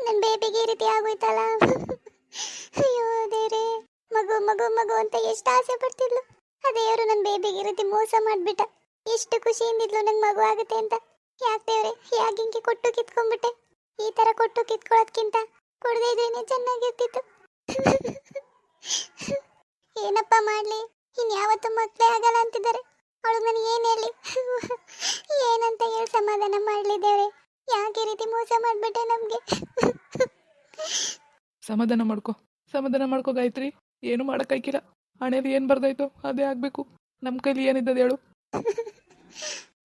ನನ್ನ ಬೇಬಿಗೆ ಈ ರೀತಿ ಆಗೋಯ್ತಲ್ಲ? ಅಯ್ಯೋ, ದೇವ್ರೆ. ಮಗು ಮಗು ಮಗು ಅಂತ ಎಷ್ಟು ಆಸೆ ಪಡ್ತಿದ್ಲು. ಅದೇ ಅವರು ನನ್ನ ಬೇಬಿಗೆ ಈ ರೀತಿ ಮೋಸ ಮಾಡಿಬಿಟ್ಟ. ಎಷ್ಟು ಖುಷಿಯಿಂದಿದ್ಲು ನಂಗೆ ಮಗು ಆಗುತ್ತೆ ಅಂತ. ಯಾಕೆ ದೇವ್ರೆ? ಯಾಕೆ ಹಿಂಗೆ ಕೊಟ್ಟು ಕಿತ್ಕೊಂಡ್ಬಿಟ್ಟೆ? ಈ ತರ ಕೊಟ್ಟು ಕಿತ್ಕೊಳ್ಳೋದ್ಕಿಂತ ಕೊಡದೇ ಇದ್ರೇನೆ ಚೆನ್ನಾಗಿರ್ತಿತ್ತು. ಏನಪ್ಪ ಮಾಡ್ಲಿ? ಇನ್ಯಾವತ್ತೂ ಮಕ್ಕಳೇ ಆಗಲ್ಲ ಅಂತಿದ್ದಾರೆ. ಅವಳು ನನಗೆ ಏನು ಹೇಳಿ? ಏನಂತ ಹೇಳಿ ಸಮಾಧಾನ ಮಾಡ್ಲಿ ಯಾಕೆ ರೀತಿ ಮೋಸ ಮಾಡ್ಬಿಟ್ಟೆ ನಮ್ಗೆ? ಸಮಾಧಾನ ಮಾಡ್ಕೊ ಸಮಾಧಾನ ಮಾಡ್ಕೋ ಗಾಯತ್ರಿ. ಏನು ಮಾಡೋಕ್ಕಾಗಿಲ್ಲ ಹಣೆಯಲ್ಲಿ ಏನು ಬರ್ದಾಯ್ತು ಅದೇ ಆಗಬೇಕು. ನಮ್ಮ ಕೈಲಿ ಏನಿದ್ದದ ಹೇಳು.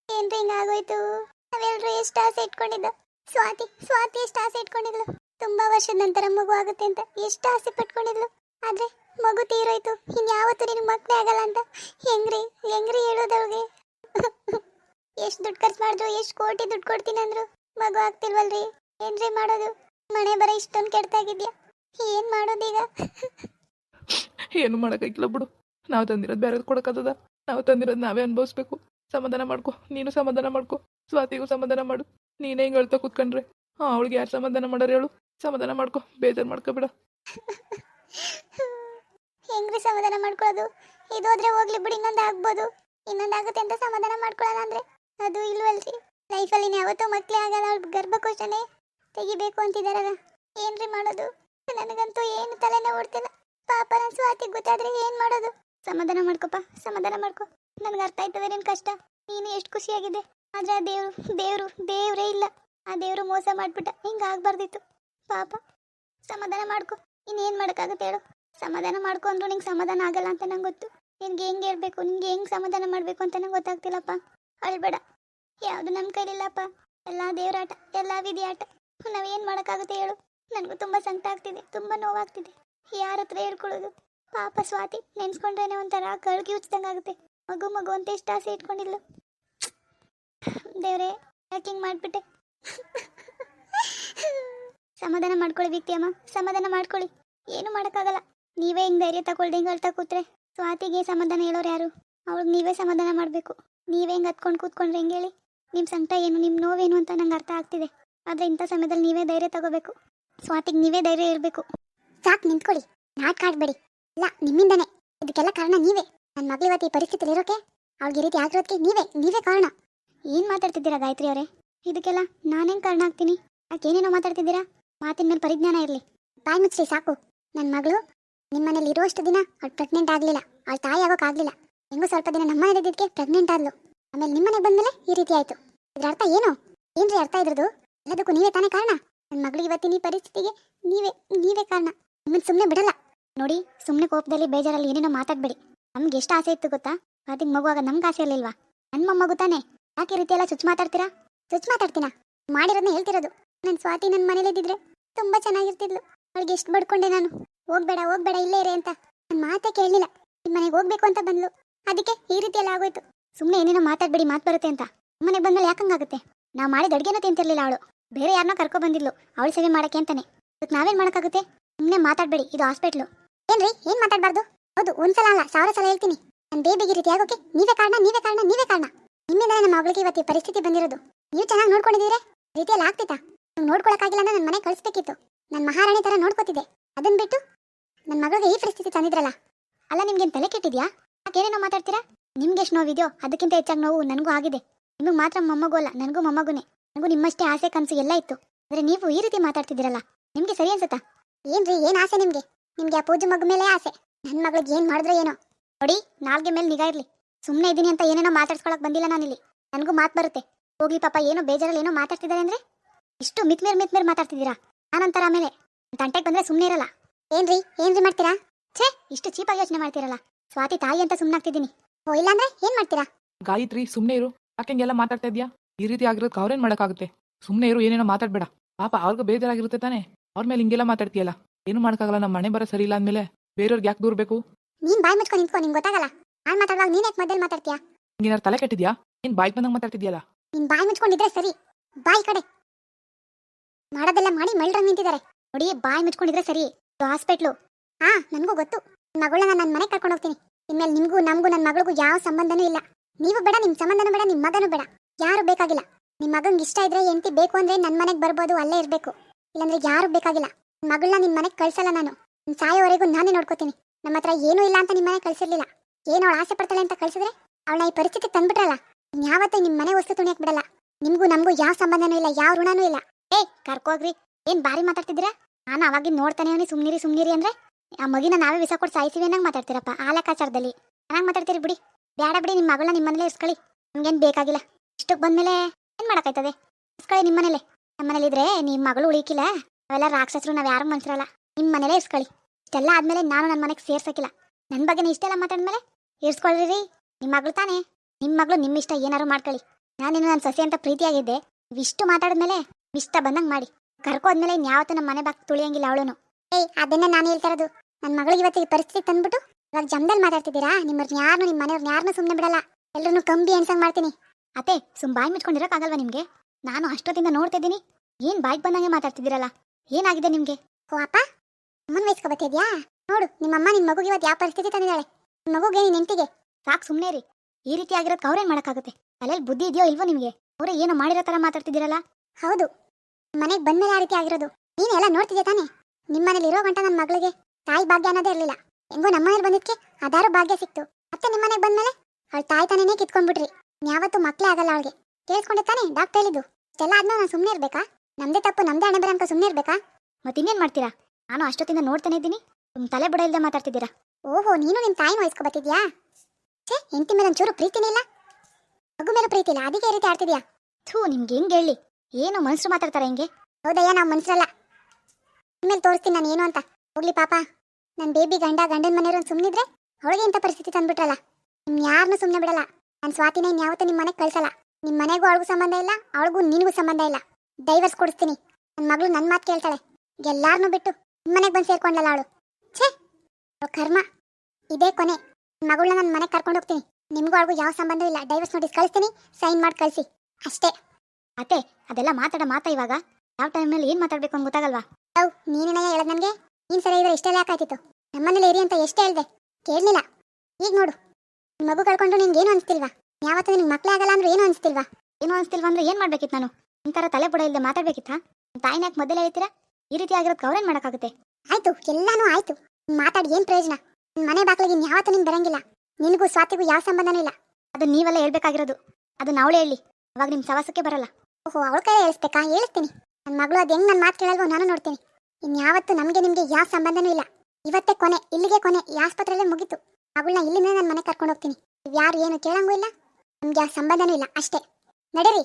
ಏನ್ರಿ ಹಿಂಗಾಗೋಯ್ತು ನಾವೆಲ್ಲರೂ ಎಷ್ಟು ಆಸೆ ಇಟ್ಕೊಂಡಿದ್ದ. ಸ್ವಾತಿ ಸ್ವಾತಿ ಎಷ್ಟು ಆಸೆ ಇಟ್ಕೊಂಡಿದ್ಲು. ತುಂಬಾ ವರ್ಷದ ನಂತರ ಮಗು ಆಗುತ್ತೆ ಅಂತ ಎಷ್ಟು ಆಸೆ ಪಟ್ಕೊಂಡಿದ್ಲು. ಆದ್ರೆ ಮಗು ತೀರೋಯ್ತು. ಇನ್ಯಾವತ್ತೂ ನಿನ್ ಮಕ್ಕಳೇ ಆಗಲ್ಲ ಅಂತ. ಹೆಂಗ್ರಿ ಹೆಂಗ್ರಿ ಹೇಳೋದವ್ರಿಗೆ ಎಷ್ಟು ದುಡ್ಡು ಖರ್ಚು ಮಾಡಿದ್ರು ಎಷ್ಟು ಕೋಟಿ ದುಡ್ಡು ಕೊಡ್ತೀನಿ ಅಂದ್ರು ಮಗು ಆಗ್ತಿಲ್ವಲ್ರಿ? ಏನ್ರಿ ಮಾಡೋದು? ಮನೆ ಬರ ಇಷ್ಟೊಂದು ಕೆಡ್ತಾಗಿದ್ಯಾ ಏನ್ ಮಾಡೋದೀಗ ಏನು ಮಾಡೋಕ್ಕಾಗಿಲ್ಲ ಬಿಡು. ನಾವು ತಂದಿರೋದು ಬೇರೆದು ಕೊಡೋಕ್ಕದ ನಾವು ತಂದಿರೋದು ನಾವೇ ಅನುಭವಿಸ್ಬೇಕು. ಸಮಾಧಾನ ಮಾಡ್ಕೊ. ನೀನು ಸಮಾಧಾನ ಮಾಡ್ಕೊ. ಸ್ವಾತಿಗೂ ಸಮಾಧಾನ ಮಾಡು. ನೀನೇ ಹಿಂಗ್ ಹೇಳ್ತಾ ಕೂತ್ಕೊಂಡ್ರೆ. ಹಾಂ ಅವಳಿಗೆ ಯಾರು ಸಮಾಧಾನ ಮಾಡೋರು ಹೇಳು. ಸಮಾಧಾನ ಮಾಡ್ಕೊ. ಬೇಜಾರು ಮಾಡ್ಕೊಬಿಡ. ಹೆಂಗ್ರಿ ಸಮಾಧಾನ ಮಾಡ್ಕೊಳ್ಳೋದು ಹೋದ್ರೆ ಹೋಗ್ಲಿ ಬಿಡಿ ಇನ್ನೊಂದು ಆಗ್ಬೋದು. ಇನ್ನೊಂದು ಆಗುತ್ತೆ ಅಂತ ಸಮಾಧಾನ ಮಾಡ್ಕೊಳ್ಳೋಣ ಅಂದ್ರೆ? ಅದು ಇಲ್ವಲ್ರಿ? ಲೈಫಲ್ಲಿ ಯಾವತ್ತೂ ಮಕ್ಕಳೇ ಆಗಲ್ಲ ಅವ್ರ ಗರ್ಭಕೋಶನೇ ತೆಗಿಬೇಕು ಅಂತಿದಾರಲ್ಲ ಏನ್ರಿ ಮಾಡೋದು? ನನಗಂತೂ ಏನು ತಲೆನೇ ಓಡ್ತಿಲ್ಲ ಪಾಪ ನನ್ನ ಸ್ವಾತಿ ಗೊತ್ತಾದ್ರೆ ಏನ್ ಮಾಡೋದು? ಸಮಾಧಾನ ಮಾಡ್ಕೊಪ್ಪ, ಸಮಾಧಾನ ಮಾಡ್ಕೊ. ನನಗೆ ಅರ್ಥ ಆಯ್ತದೆ ನಿನ್ ಕಷ್ಟ. ನೀನು ಎಷ್ಟು ಖುಷಿಯಾಗಿದೆ? ಆದ್ರೆ ಆ ದೇವ್ರು ದೇವ್ರು, ದೇವ್ರೇ ಇಲ್ಲ. ಆ ದೇವ್ರು ಮೋಸ ಮಾಡ್ಬಿಟ್ಟ. ಹಿಂಗ ಆಗ್ಬಾರ್ದಿತ್ತು. ಪಾಪ, ಸಮಾಧಾನ ಮಾಡ್ಕೊ. ಇನ್ನೇನು ಮಾಡೋಕ್ಕಾಗುತ್ತೆ ಹೇಳು? ಸಮಾಧಾನ ಮಾಡ್ಕೊ ಅಂದ್ರು ನಿಂಗೆ ಸಮಾಧಾನ ಆಗಲ್ಲ ಅಂತ ನಂಗೆ ಗೊತ್ತು. ನಿನ್ಗೆ ಹೆಂಗೆ ಹೇಳ್ಬೇಕು? ನಿನ್ಗೆ ಹೆಂಗೆ ಸಮಾಧಾನ ಮಾಡಬೇಕು ಅಂತ ನಂಗೆ ಗೊತ್ತಾಗ್ತಿಲ್ಲಪ್ಪ. ಅಳ್ಬೇಡ. ಯಾವುದು ನಮ್ಮ ಕೈಲಿಲ್ಲಪ್ಪ? ಎಲ್ಲ ದೇವರಾಟ, ಎಲ್ಲ ವಿಧಿ ಆಟ ನಾವೇನು ಮಾಡೋಕ್ಕಾಗುತ್ತೆ ಹೇಳು? ನನಗೂ ತುಂಬ ಸಂಕಟ ಆಗ್ತಿದೆ, ತುಂಬ ನೋವಾಗ್ತಿದೆ. ಯಾರ ಹತ್ರ ಹೇಳ್ಕೊಳ್ಳೋದು? ಪಾಪ ಸ್ವಾತಿ, ನೆನ್ಸ್ಕೊಂಡ್ರೇನೆ ಒಂಥರ ಕಳ್ಗಿ ಉಚ್ಚಿದಂಗಾಗುತ್ತೆ. ಮಗು ಮಗು ಅಂತ ಎಷ್ಟು ಆಸೆ ಇಟ್ಕೊಂಡಿದ್ಲು. ದೇವ್ರೆ, ಯಾಕೆ ಮಾಡ್ಬಿಟ್ಟೆ? ಸಮಾಧಾನ ಮಾಡ್ಕೊಳ್ಳಿ ವ್ಯಕ್ತಿ ಅಮ್ಮ ಸಮಾಧಾನ ಮಾಡ್ಕೊಳ್ಳಿ. ಏನು ಮಾಡೋಕ್ಕಾಗಲ್ಲ. ನೀವೇ ಹಿಂಗೆ ಧೈರ್ಯ ತಗೊಳ್ದೆ, ಹಿಂಗೆ ಅಳ್ತಾ ಕೂತ್ರೆ ಸ್ವಾತಿಗೆ ಸಮಾಧಾನ ಹೇಳೋರು ಯಾರು? ಅವ್ಳಿಗೆ ನೀವೇ ಸಮಾಧಾನ ಮಾಡಬೇಕು. ನೀವೇ ಹಿಂಗೆ ಹತ್ಕೊಂಡು ಕೂತ್ಕೊಂಡ್ರೆ ಹೆಂಗೆ ಹೇಳಿ? ನಿಮ್ಮ ಸಂಕಟ ಏನು ನಿಮ್ಮ ನೋವೇನು ಅಂತ ನಂಗೆ ಅರ್ಥ ಆಗ್ತಿದೆ. ಆದರೆ ಇಂಥ ಸಮಯದಲ್ಲಿ ನೀವೇ ಧೈರ್ಯ ತಗೋಬೇಕು. ಸ್ವಾತಿಗೆ ನೀವೇ ಧೈರ್ಯ ಇರಬೇಕು ಸಾಕು ನಿಂತ್ಕೊಳ್ಳಿ. ನಾಟಕ ಆಡ್ಬೇಡಿ ಇಲ್ಲ, ನಿಮ್ಮಿಂದನೇ. ಇದಕ್ಕೆಲ್ಲ ಕಾರಣ ನೀವೇ. ನನ್ನ ಮಗಳು ಈ ಪರಿಸ್ಥಿತಿಲಿ ಇರೋಕೆ, ಅವ್ಳಿಗೆ ರೀತಿ ಆಗಿರೋದಕ್ಕೆ ನೀವೇ ನೀವೇ ಕಾರಣ. ಏನು ಮಾತಾಡ್ತಿದ್ದೀರಾ ಗಾಯತ್ರಿ ಅವರೇ? ಇದಕ್ಕೆಲ್ಲ ನಾನೇನು ಕಾರಣ ಆಗ್ತೀನಿ? ಏನೇನೋ ಮಾತಾಡ್ತಿದ್ದೀರಾ? ಮಾತಿನ ಮೇಲೆ ಪರಿಜ್ಞಾನ ಇರಲಿ. ಬಾಯ್ ಮುಚ್ಚಿ ಸಾಕು. ನನ್ನ ಮಗಳು ನಿಮ್ಮನೇಲಿ ಇರುವಷ್ಟು ದಿನ ಅವ್ಳು ಪ್ರೆಗ್ನೆಂಟ್ ಆಗಲಿಲ್ಲ. ಅವಳ ತಾಯಿ ಆಗೋಕ್ಕಾಗಲಿಲ್ಲ ಹೆಂಗೋ ಸ್ವಲ್ಪ ದಿನ ನಮ್ಮ ಇದ್ದಿದ್ದಕ್ಕೆ ಪ್ರೆಗ್ನೆಂಟ್ ಆದ್ಲು. ಆಮೇಲೆ ನಿಮ್ಮನೆಗೆ ಬಂದಮೇಲೆ ಈ ರೀತಿ ಆಯ್ತು. ಇದ್ರ ಅರ್ಥ ಏನು? ಏನ್ರಿ ಅರ್ಥ ಇದ್ರದು? ಎಲ್ಲದಕ್ಕೂ ನೀವೇ ತಾನೇ ಕಾರಣ? ನನ್ನ ಮಗಳು ಇವತ್ತಿನ ಈ ಪರಿಸ್ಥಿತಿಗೆ ನೀವೇ ನೀವೇ ಕಾರಣ. ನಿಮ್ಮನ್ನು ಸುಮ್ಮನೆ ಬಿಡಲ್ಲ. ನೋಡಿ ಸುಮ್ಮನೆ ಕೋಪದಲ್ಲಿ ಬೇಜಾರಲ್ಲಿ ಏನೇನೋ ಮಾತಾಡಬೇಡಿ. ನಮ್ಗೆ ಎಷ್ಟು ಆಸೆ ಇತ್ತು ಗೊತ್ತಾ? ಅದಕ್ಕೆ ಮಗುವಾಗ ನಮ್ಗೆ ಆಸೆ ಇರಲಿಲ್ವಾ? ನನ್ನ ಮಗು ತಾನೇ. ಯಾಕೆ ರೀತಿ ಎಲ್ಲ ಚುಚ್ಚು ಮಾತಾಡ್ತೀರಾ? ಚುಚ್ಚು ಮಾತಾಡ್ತೀನ? ಮಾಡಿರೋದನ್ನ ಹೇಳ್ತಿರೋದು. ನನ್ನ ಸ್ವಾತಿ ನನ್ನ ಮನೇಲಿ ಇದ್ದಿದ್ರೆ ತುಂಬಾ ಚೆನ್ನಾಗಿರ್ತಿದ್ಲು. ಅವಳಿಗೆ ಎಷ್ಟು ಬಡ್ಕೊಂಡೆ ನಾನು. ಹೋಗ್ಬೇಡ ಹೋಗ್ಬೇಡ, ಇಲ್ಲೇ ಇರೇ ಅಂತ. ನನ್ನ ಮಾತೇ ಕೇಳಲಿಲ್ಲ. ನಿಮ್ಮ ಮನೆಗೆ ಹೋಗ್ಬೇಕು ಅಂತ ಬಂದ್ಲು. ಅದಕ್ಕೆ ಈ ರೀತಿ ಎಲ್ಲ ಆಗೋಯ್ತು. ಸುಮ್ಮನೆ ಏನೇನೋ ಮಾತಾಡ್ಬೇಡಿ, ಮಾತು ಬರುತ್ತೆ ಅಂತ. ಮನೆಗೆ ಬಂದ್ಮೇಲೆ ಯಾಕಂಗಾಗುತ್ತೆ ನಾವು ಮಾಡಿದ ಅಡುಗೆನೂ ತಿಂತಿರ್ಲಿಲ್ಲ ಅವಳು. ಬೇರೆ ಯಾರನ್ನೋ ಕರ್ಕೊ ಬಂದಿದ್ಲು. ಅವಳು ಸೇವೆ ಮಾಡಕ್ಕೆ ಅಂತಾನೆ. ಅದಕ್ಕೆ ನಾವೇನ್ ಮಾಡಕ್ಕಾಗುತ್ತೆ? ಸುಮ್ಮನೆ ಮಾತಾಡ್ಬೇಡಿ, ಇದು ಹಾಸ್ಪಿಟ್ಲು. ಏನ್ರಿ? ಏನ್ ಮಾತಾಡಬಾರ್ದು? ಹೌದು, ಒಂದ್ಸಲ ಅಲ್ಲ, ಸಾವಿರ ಸಲ ಹೇಳ್ತೀನಿ. ನನ್ನ ಬೇಬಿಗೆ ಆಗೋಕೆ ನೀವೇ ಕಾರಣ ನೀವೇ ಕಾರಣ ನೀವೇ ಕಾರಣ. ನಿಮ್ಮಿಂದಲೇ ನಮ್ಮ ಮಗಳಿಗೆ ಇವತ್ತು ಪರಿಸ್ಥಿತಿ ಬಂದಿರೋದು. ನೀವು ಚೆನ್ನಾಗಿ ನೋಡ್ಕೊಂಡಿದ್ದೀರಾ? ರೀತಿಯಲ್ಲಿ ಆಗ್ತಿತ್ತಾ? ನೀವು ನೋಡ್ಕೊಳಕ್ಕಾಗಿಲ್ಲ ಅಂದ್ರೆ ನನ್ನ ಮನೆ ಕಳಿಸ್ಬೇಕಿತ್ತು. ನನ್ನ ಮಹಾರಾಣಿ ತರ ನೋಡ್ಕೊತಿದ್ದೆ. ಅದನ್ನ ಬಿಟ್ಟು ನನ್ನ ಮಗಳಿಗೆ ಈ ಪರಿಸ್ಥಿತಿ ತಂದಿದ್ರಲ್ಲ? ಅಲ್ಲ, ನಿಮ್ಗೇನು ತಲೆ ಕೆಟ್ಟಿದ್ಯಾ? ಯಾಕೇನೇನೋ ಮಾತಾಡ್ತೀರಾ? ನಿಮ್ಗೆ ಎಷ್ಟು ನೋವಿದೆಯೋ ಅದಕ್ಕಿಂತ ಹೆಚ್ಚಾಗಿ ನೋವು ನನಗೂ ಆಗಿದೆ. ನಿಮಗೆ ಮಾತ್ರ ಮೊಮ್ಮಗು ಅಲ್ಲ, ನನಗೂ ಮೊಮ್ಮಗುನೇ. ನನಗೂ ನಿಮ್ಮಷ್ಟೇ ಆಸೆ, ಕನಸು ಎಲ್ಲ ಇತ್ತು. ಆದ್ರೆ ನೀವು ಈ ರೀತಿ ಮಾತಾಡ್ತಿದ್ದೀರಲ್ಲ, ನಿಮಗೆ ಸರಿ ಅನ್ಸುತ್ತಾ? ಏನ್ರಿ ಏನ್ ಆಸೆ ನಿಮಗೆ? ನಿಮಗೆ ಆ ಪೂಜೆ ಮಗು ಮೇಲೆ ಆಸೆ. ನನ್ನ ಮಗಳಿಗೆ ಏನು ಮಾಡಿದ್ರೆ ಏನೋ. ನೋಡಿ, ನಾಲ್ಗೆ ಮೇಲೆ ನಿಗಾ ಇರ್ಲಿ. ಸುಮ್ಮನೆ ಇದ್ದೀನಿ ಅಂತ ಏನೇನೋ ಮಾತಾಡ್ಸ್ಕೊಳಕ್ ಬಂದಿಲ್ಲ ನಾನಿಲ್ಲಿ. ನನಗೂ ಮಾತು ಬರುತ್ತೆ. ಹೋಗ್ಲಿ ಪಾಪ, ಏನೋ ಬೇಜಾರಲ್ಲಿ ಏನೋ ಮಾತಾಡ್ತಿದ್ದಾರೆ ಅಂದರೆ? ಇಷ್ಟು ಮಿತ್ಮೇರ್ ಮಿತ್ಮೇರ್ ಮಾತಾಡ್ತಿದ್ದೀರಾ? ಆನಂತರ ಆಮೇಲೆ ತಂಟೆಗೆ ಬಂದ್ರೆ ಸುಮ್ಮನೆ ಇರಲ್ಲ. ಏನ್ರಿ ಏನ್ರಿ ಮಾಡ್ತೀರಾ? ಛೇ, ಇಷ್ಟು ಚೀಪಾಗಿ ಯೋಚನೆ ಮಾಡ್ತೀರಲ್ಲ. ಸ್ವಾತಿ ತಾಯಿ ಅಂತ ಸುಮ್ಮನಾಗ್ತಿದ್ದೀನಿ ಓ ಇಲ್ಲಾಂದ್ರೆ ಏನ್ ಮಾಡ್ತೀರಾ? ಗಾಯತ್ರಿ ಸುಮ್ನೆ ಇರು. ಯಾಕೆ ಹಿಂಗೆಲ್ಲ ಮಾತಾಡ್ತಾ ಇದ್ಯಾ? ಈ ರೀತಿ ಆಗಿರೋದಕ್ಕೆ ಅವ್ರೇನ್ ಮಾಡೋಕ್ಕಾಗುತ್ತೆ. ಸುಮ್ನೆ ಇರು ಏನೇನೋ ಮಾತಾಡ್ಬೇಡ. ಪಾಪ ಅವ್ರಿಗೂ ಬೇಜಾರಾಗಿರುತ್ತೆ ತಾನೆ. ಅವ್ರ ಮೇಲೆ ಹಿಂಗೆಲ್ಲ ಮಾತಾಡ್ತೀಯಲ್ಲ. ಏನು ಮಾಡೋಕ್ಕಾಗಲ್ಲ ನಮ್ಮ ಮನೆ ಬರ ಸರಿ ಇಲ್ಲ ಅಂದ್ಮೇಲೆ ಬೇರೆಯವ್ರಿಗೆ ಯಾಕೆ ದೂರಬೇಕು ನೀನ್ ಬಾಯ್ ಮುಚ್ಕೊಂಡು ನಿಂತ್ಕೊ ನಿಂಗೆ ಗೊತ್ತಾಗಲ್ಲ. ನಾನು ಮಾತಾಡುವಾಗ ನೀನ್ ಯಾಕೆ ಮಧ್ಯದಲ್ಲಿ ಮಾತಾಡ್ತೀಯಾ? ನಿಂಗೇನಾರು ತಲೆ ಕೆಟ್ಟಿದ್ಯಾ? ನೀನ್ ಬಾಯ್ ಬಂದಂಗೆ ಮಾತಾಡ್ತಿದ್ಯಲ್ಲ? ನೀನ್ ಬಾಯ್ ಮುಚ್ಕೊಂಡಿದ್ರೆ ಸರಿ. ಬಾಯ್ ಕಡೆ. ಮಾಡೋದೆಲ್ಲ ಮಾಡಿ ಮಳ್ರಂಗ್ ನಿಂತಿದ್ದಾರೆ. ನೋಡಿ ಬಾಯ್ ಮುಚ್ಕೊಂಡಿದ್ರೆ ಸರಿ. ಹಾಸ್ಪಿಟ್ಲು. ಹಾ ನನಗೂ ಗೊತ್ತು. ನನ್ ಮಗಳನ್ನ ನನ್ನ ಮನೆಗೆ ಕರ್ಕೊಂಡು ಹೋಗ್ತೀನಿ. ಇನ್ಮೇಲೆ ನಿಮಗೂ ನಮಗೂ ನನ್ನ ಮಗಳಿಗೂ ಯಾವ ಸಂಬಂಧನೂ ಇಲ್ಲ. ನೀವು ಬೇಡ ನಿಮ್ಮ ಸಂಬಂಧನೂ ಬೇಡ ನಿಮ್ಮ ಮಗನೂ ಬೇಡ. ಯಾರು ಬೇಕಾಗಿಲ್ಲ. ನಿಮ್ಮ ಮಗಂಗೆ ಇಷ್ಟ ಇದ್ರೆ ಎಂತಿ ಬೇಕು ಅಂದ್ರೆ ನನ್ನ ಮನೆಗೆ ಬರ್ಬೋದು, ಅಲ್ಲೇ ಇರಬೇಕು. ಇಲ್ಲಾಂದ್ರೆ ಯಾರು ಬೇಕಾಗಿಲ್ಲ. ಮಗಳನ್ನ ನಿಮ್ಮ ಮನೆಗೆ ಕಳ್ಸಲ್ಲ ನಾನು. ನಿಮ್ಮ ಸಾಯೋವರೆಗೂ ನಾನೇ ನೋಡ್ಕೋತೀನಿ. ನಮ್ಮ ಹತ್ರ ಏನೂ ಇಲ್ಲ ಅಂತ ನಿಮ್ಮ ಮನೆಗೆ ಕಳ್ಸಿರ್ಲಿಲ್ಲ. ಏನು ಅವಳು ಆಸೆ ಪಡ್ತಾಳೆ ಅಂತ ಕಳ್ಸಿದ್ರೆ ಅವಳನ್ನ ಈ ಪರಿಸ್ಥಿತಿ ತಂದ್ಬಿಟ್ರಲ್ಲ? ಯಾವತ್ತೂ ನಿಮ್ಮ ಮನೆ ವಸ್ತು ತುಣಿಯಕ್ ಬಿಡಲ್ಲ. ನಿಮಗೂ ನಮಗೂ ಯಾವ ಸಂಬಂಧನೂ ಇಲ್ಲ, ಯಾವ ಋಣನೂ ಇಲ್ಲ. ಏ, ಕರ್ಕೋಗ್ರಿ. ಏನ್ ಬಾರಿ ಮಾತಾಡ್ತಿದ್ದೀರಾ? ನಾನು ಅವಾಗಿಂದ ನೋಡ್ತಾನೆ ಅವನಿ ಸುಮ್ನಿರಿ ಸುಮ್ನಿರಿ ಅಂದ್ರೆ? ಆ ಮಗಿನ ನಾವೇ ವಿಷ ಕೊಟ್ಟು ಸಾಯಿಸಿವಿ ಅನ್ನಂಗೆ ಮಾತಾಡ್ತೀರಪ್ಪ, ಆ ಲೆಕ್ಕಾಚಾರದಲ್ಲಿ. ಚೆನ್ನಾಗಿ ಮಾತಾಡ್ತೀರಿ ಬಿಡಿ. ಬೇಡ ಬಿಡಿ ನಿಮ್ಮ ಮಗಳನ್ನ ನಿಮ್ಮ ಮನೇಲೆ ಇಸ್ಕೊಳ್ಳಿ. ನಮ್ಗೇನ್ ಬೇಕಾಗಿಲ್ಲ. ಇಷ್ಟಕ್ಕೆ ಬಂದಮೇಲೆ ಏನು ಮಾಡೋಕ್ಕಾಯ್ತದೆ? ಇಸ್ಕೊಳ್ಳಿ ನಿಮ್ಮ ಮನೇಲೆ. ನಮ್ಮ ಇದ್ರೆ ನಿಮ್ಮ ಮಗಳು ಉಳಿಕಿಲ್ಲ. ಅವೆಲ್ಲ ರಾಕ್ಷಸರು, ನಾವು ಯಾರು ಮನ್ಸಿರಲ್ಲ ನಿಮ್ಮ ಮನೇಲೆ ಇಸ್ಕೊಳ್ಳಿ. ಇಷ್ಟೆಲ್ಲ ಆದಮೇಲೆ ನಾನು ನನ್ನ ಮನೆಗೆ ಸೇರ್ಸೋಕ್ಕಿಲ್ಲ ನನ್ನ ಬಗ್ಗೆ ಇಷ್ಟೆಲ್ಲ ಮಾತಾಡಿದ್ಮೇಲೆ ಇರ್ಸ್ಕೊಳ್ರಿ ನಿಮ್ಮ ಮಗಳು ತಾನೇ. ನಿಮ್ಮ ಮಗಳು ನಿಮ್ಮ ಇಷ್ಟ ಏನಾರು ಮಾಡ್ಕೊಳ್ಳಿ. ನಾನೇನು ನನ್ನ ಸಸಿ ಅಂತ ಪ್ರೀತಿಯಾಗಿದ್ದೆ. ಇವಿಷ್ಟು ಮಾತಾಡಿದ್ಮೇಲೆ ಇಷ್ಟ ಬಂದಂಗೆ ಮಾಡಿ. ಕರ್ಕೋದ್ಮೇಲೆ ಇನ್ಯಾವತ್ತೂ ನಮ್ಮ ಮನೆ ಬಾಕ್ ತುಳಿಯಂಗಿಲ್ಲ ಅವಳು ಏಯ್ ಅದನ್ನ ನಾನು ಹೇಳ್ತಾ ಇರೋದು ನನ್ನ ಮಗಳಿಗೆ ಇವತ್ತು ಈ ಪರಿಸ್ಥಿತಿ ತಂದ್ಬಿಟ್ಟು ಇವಾಗ ಜಮ್ದಲ್ಲಿ ಮಾತಾಡ್ತಿದ್ದೀರಾ? ನಿಮ್ಮ ಯಾರನ್ನು ನಿಮ್ಮ ಮನೆಯವ್ರನ್ನ ಯಾರನ್ನೂ ಸುಮ್ಮನೆ ಬಿಡಲ್ಲ. ಎಲ್ಲರನ್ನೂ ಕಂಬಿ ಅನ್ಸಂಗ್ ಮಾಡ್ತೀನಿ. ಅತ್ತೆ ಸುಮ್ ಬಾಯಿ ಮುಚ್ಕೊಂಡಿರಕ್ಕಾಗಲ್ವಾ ನಿಮ್ಗೆ? ನಾನು ಅಷ್ಟೊತ್ತಿಂದ ನೋಡ್ತಿದ್ದೀನಿ ಏನ್ ಬಾಯ್ಗೆ ಬಂದಂಗೆ ಮಾತಾಡ್ತಿದ್ದೀರಲ್ಲ? ಏನಾಗಿದೆ ನಿಮ್ಗೆ? ಓ ಅಪ್ಪ ಅಮ್ಮನ ವಯಸ್ಕೊಬತ್ತಿದ್ಯಾ ನೋಡು ನಿಮ್ಮಮ್ಮ ನಿಮ್ಮ ಮಗುಗೆ ಇವತ್ತು ಯಾವ ಪರಿಸ್ಥಿತಿ ತಂದಿದ್ದಾಳೆ? ನಿಮ್ಮ ಮಗುಗೆ ನಿನ್ನ ನೆಂಟಿಗೆ ಸಾಕು ಸುಮ್ಮನೆ ರೀ ಈ ರೀತಿ ಆಗಿರೋದು ಅವ್ರೇನ್ ಮಾಡೋಕ್ಕಾಗುತ್ತೆ? ತಲೆಯಲ್ಲಿ ಬುದ್ಧಿ ಇದೆಯೋ ಇಲ್ವೋ ನಿಮಗೆ? ಅವರೇ ಏನೋ ಮಾಡಿರೋ ಥರ ಮಾತಾಡ್ತಿದ್ದೀರಲ್ಲ? ಹೌದು. ಮನೆಗೆ ಬಂದ್ಮೇಲೆ ಆ ರೀತಿ ಆಗಿರೋದು. ನೀನು ಎಲ್ಲ ನೋಡ್ತಿದ್ಯಾ ತಾನೆ? ನಿಮ್ಮ ಮನೆಯಲ್ಲಿ ಇರೋ ಗಂಟ ನನ್ನ ಮಗಳಿಗೆ ತಾಯಿ ಭಾಗ್ಯ ಅನ್ನೋದೇ ಇರಲಿಲ್ಲ. ಹೆಂಗೋ ನಮ್ಮ ಮನೇಲಿ ಬಂದಿದ್ಕೆ ಅದಾರು ಭಾಗ್ಯ ಸಿಕ್ತು. ಮತ್ತೆ ನಿಮ್ಮ ಮನೆಗೆ ಬಂದ್ಮೇಲೆ ಅವಳ ತಾಯಿ ತಾನೇ ಕಿತ್ಕೊಂಡ್ಬಿಟ್ರಿ. ಯಾವತ್ತೂ ಮಕ್ಕಳೇ ಆಗಲ್ಲ ಅವಳಿಗೆ. ಕೇಳ್ಕೊಂಡೆ ತಾನೆ ಡಾಕ್ಟರ್ ಹೇಳಿದ್ದು. ಇಷ್ಟೆಲ್ಲ ಆದ್ಮೇಲೆ ನಾನು ಸುಮ್ಮನೆ ಇರ್ಬೇಕಾ? ನಮ್ದೇ ತಪ್ಪು, ನಮ್ದೇ ಹಣೆ ಬರಂಕ ಸುಮ್ಮನೆ ಇರ್ಬೇಕಾ? ಮತ್ತೆ ಇನ್ನೇನು ಮಾಡ್ತೀರಾ? ನಾನು ಅಷ್ಟೊತ್ತಿಂದ ನೋಡ್ತಾನೆ ಇದ್ದೀನಿ. ನಿಮ್ಮ ತಲೆ ಬುಡ ಇಲ್ಲದೆ ಮಾತಾಡ್ತಿದ್ದೀರಾ? ಓಹೋ, ನೀನು ನಿಮ್ಮ ತಾಯಿನ ವಹಿಸ್ಕೊಬತ್ತಿದ್ಯಾ ಛೇ, ಹೆಂಡತಿ ಮೇಲೆ ಒಂಚೂರು ಪ್ರೀತಿನೇ ಇಲ್ಲ. ಮಗು ಮೇಲೆ ಪ್ರೀತಿ ಇಲ್ಲ ಅದಕ್ಕೆ ಈ ರೀತಿ ಆಡ್ತಿದ್ಯಾ? ಥೂ, ನಿಮ್ಗೆ ಹೆಂಗೆ ಹೇಳಿ ಏನು ಮನಸ್ಸು ಮಾತಾಡ್ತಾರೆ ಹೆಂಗೆ. ಹೌದಯ್ಯ, ನಾವು ಮನುಷ್ಯರಲ್ಲ ಇನ್ಮೇಲೆ ತೋರಿಸ್ತೀನಿ ನಾನು ಏನು ಅಂತ. ಹೋಗ್ಲಿ ಪಾಪ. ನನ್ನ ಬೇಬಿ ಗಂಡ ಗಂಡನ ಮನೆಯವ್ರು ಸುಮ್ಮನಿದ್ರೆ ಅವಳಿಗೆ ಇಂಥ ಪರಿಸ್ಥಿತಿ ತಂದ್ಬಿಟ್ರಲ್ಲ. ನಿಮ್ ಯಾರನ್ನೂ ಸುಮ್ಮನೆ ಬಿಡಲ್ಲ. ನನ್ನ ಸ್ವಾತಿನ ಇನ್ಯಾವತ್ತೂ ನಿಮ್ಮ ಮನೆಗೆ ಕಳ್ಸಲ್ಲ. ನಿಮ್ಮ ಮನೆಗೂ ಅವಳಿಗೂ ಸಂಬಂಧ ಇಲ್ಲ, ಅವಳಿಗೂ ನಿನಗೂ ಸಂಬಂಧ ಇಲ್ಲ. ಡೈವರ್ಸ್ ಕೊಡಿಸ್ತೀನಿ. ನನ್ನ ಮಗಳು ನನ್ನ ಮಾತು ಕೇಳ್ತಾಳೆ. ಎಲ್ಲಾರನ್ನೂ ಬಿಟ್ಟು ನಿಮ್ಮ ಮನೆಗೆ ಬಂದು ಸೇರ್ಕೊಂಡಲ್ಲ ಅವಳು. ಛೇ! ಅವಳು ಕರ್ಮ. ಇದೇ ಕೊನೆ. ನನ್ ಮಗಳನ್ನ ನನ್ನ ಮನೆಗೆ ಕರ್ಕೊಂಡು ಹೋಗ್ತೀನಿ. ನಿಮಗೂ ಅವಳಿಗೂ ಯಾವ ಸಂಬಂಧ ಇಲ್ಲ. ಡೈವರ್ಸ್ ನೋಟಿಸ್ ಕಳಿಸ್ತೀನಿ. ಸೈನ್ ಮಾಡಿ ಕಳಿಸಿ. ಅಷ್ಟೇ. ಅತ್ತೆ, ಅದೆಲ್ಲ ಮಾತಾಡೋ ಮಾತಾ ಇವಾಗ? ಯಾವ ಟೈಮಲ್ಲಿ ಏನು ಮಾತಾಡಬೇಕು ಅಂತ ಗೊತ್ತಾಗಲ್ವಾ? ಹೌ ನೀನೇನಯ್ಯ ಹೇಳದ್ ನನಗೆ? ನೀನು ಸರಿ ಇದ್ರೆ ಇಷ್ಟೆಲ್ಲ ಯಾಕಾಯ್ತಿತ್ತು? ನಮ್ಮನೇಲಿ ಇರಿ ಅಂತ ಎಷ್ಟೇ ಹೇಳ್ದೆ. ಕೇಳಲಿಲ್ಲ. ಈಗ ನೋಡು. ನಿನ್ ಮಗು ಕಳ್ಕೊಂಡು ನಿನ್ಗೆ ಏನು ಅನಿಸ್ತಿಲ್ವಾ? ಯಾವತ್ತೂ ನಿನ್ಗೆ ಮಕ್ಕಳೇ ಆಗಲ್ಲ ಅಂದ್ರೆ ಏನು ಅನಿಸ್ತಿಲ್ವಾ? ಏನು ಅನಿಸ್ತಿಲ್ವಾ ಅಂದ್ರೆ ಏನು ಮಾಡ್ಬೇಕಿತ್ತು ನಾನು? ಇಂಥರ ತಲೆ ಬುಡ ಇಲ್ಲದೆ ಮಾತಾಡ್ಬೇಕಿತ್ತಾ? ತಾಯಿನ ಯಾಕೆ ಮೊದಲೇ ಹೇಳ್ತೀರಾ? ಈ ರೀತಿ ಆಗಿರೋದು ಅವ್ರೇನ್ ಮಾಡಕ್ಕಾಗುತ್ತೆ? ಆಯ್ತು ಎಲ್ಲಾನು ಆಯ್ತು. ನೀನ್ ಮಾತಾಡಿ ಏನು ಪ್ರಯೋಜನ? ನಿನ್ ಮನೆ ಬಾಕ್ಲಿಗೆ ಯಾವತ್ತೂ ನಿನ್ ಬರಂಗಿಲ್ಲ. ನಿನಗೂ ಸ್ವಾತಿಗೂ ಯಾವ ಸಂಬಂಧನೂ ಇಲ್ಲ. ಅದು ನೀವೆಲ್ಲ ಹೇಳ್ಬೇಕಾಗಿರೋದು. ಅದು ನಾವಳೆ ಹೇಳಿ. ಅವಾಗ ನಿಮ್ಮ ಸವಾಸಕ್ಕೆ ಬರಲ್ಲ. ಓಹೋ ಅವಳ ಕೈ ಹೇಳಿಸ್ಬೇಕಾ? ಹೇಳಿಸ್ತೀನಿ. ನನ್ನ ಮಗಳು ಅದು ಹೆಂಗ್ ನನ್ನ ಮಾತು ಕೇಳಲ್ವೋ ನಾನು ನೋಡ್ತೀನಿ. ಇನ್ ಯಾವತ್ತು ನಮಗೆ ನಿಮಗೆ ಯಾವ ಸಂಬಂಧನೂ ಇಲ್ಲ. ಇವತ್ತೇ ಕೊನೆ, ಇಲ್ಲಿಗೆ ಕೊನೆ, ಈ ಆಸ್ಪತ್ರೆಯಲ್ಲೇ ಮುಗೀತು. ಮಗಳನ್ನ ಇಲ್ಲಿಂದ ನನ್ನ ಮನೆ ಕರ್ಕೊಂಡು ಹೋಗ್ತೀನಿ. ನೀವ್ ಯಾರು ಏನು ಕೇಳಂಗೂ ಇಲ್ಲ. ನಮ್ಗೆ ಯಾವ ಸಂಬಂಧನೂ ಇಲ್ಲ, ಅಷ್ಟೇ. ನಡೀರಿ.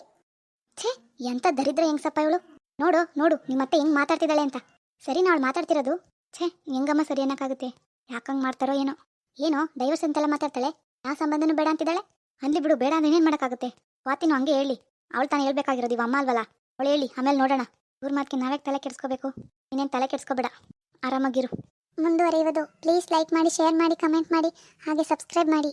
ಛೇ, ಎಂತ ದರಿದ್ರ ಹೆಂಗ್ಸಪ್ಪ ಇವಳು. ನೋಡು ನೋಡು ನಿಮ್ಮತ್ತೆ ಹೆಂಗ್ ಮಾತಾಡ್ತಿದ್ದಾಳೆ ಅಂತ. ಸರಿ ನಾಳು ಮಾತಾಡ್ತಿರೋದು. ಛೇ, ಹೆಂಗಮ್ಮ ಸರಿ ಅನ್ನಕ್ಕಾಗುತ್ತೆ. ಯಾಕಂಗ್ ಮಾಡ್ತಾರೋ ಏನೋ. ಏನೋ ಡೈವರ್ಸ್ ಅಂತೆಲ್ಲ ಮಾತಾಡ್ತಾಳೆ. ಯಾವ ಸಂಬಂಧನೂ ಬೇಡ ಅಂತಿದ್ದಾಳೆ. ಅಲ್ಲಿ ಬಿಡು, ಬೇಡ ಅಂದ್ರೆ ಏನ್ ಮಾಡಕ್ಕಾಗುತ್ತೆ. ಸ್ವಾತಿನೂ ಹಂಗೆ ಹೇಳಿ. ಅವಳು ತಾನೇ ಹೇಳ್ಬೇಕಾಗಿರೋದು, ಇವ ಅಮ್ಮ ಅಲ್ವಲ್ಲ? ಅವಳು ಹೇಳಿ, ಆಮೇಲೆ ನೋಡೋಣ. ಇವ್ರ ಮಾತಿಗೆ ನಾವೇ ತಲೆ ಕೆಡಿಸ್ಕೋಬೇಕು? ಇನ್ನೇನು ತಲೆ ಕೆಡಿಸ್ಕೋಬೇಡ. ಆರಾಮಾಗಿರು ಮುಂದುವರಿಯುವುದು. ಪ್ಲೀಸ್ ಲೈಕ್ ಮಾಡಿ ಶೇರ್ ಮಾಡಿ ಕಮೆಂಟ್ ಮಾಡಿ, ಹಾಗೆ ಸಬ್ಸ್ಕ್ರೈಬ್ ಮಾಡಿ.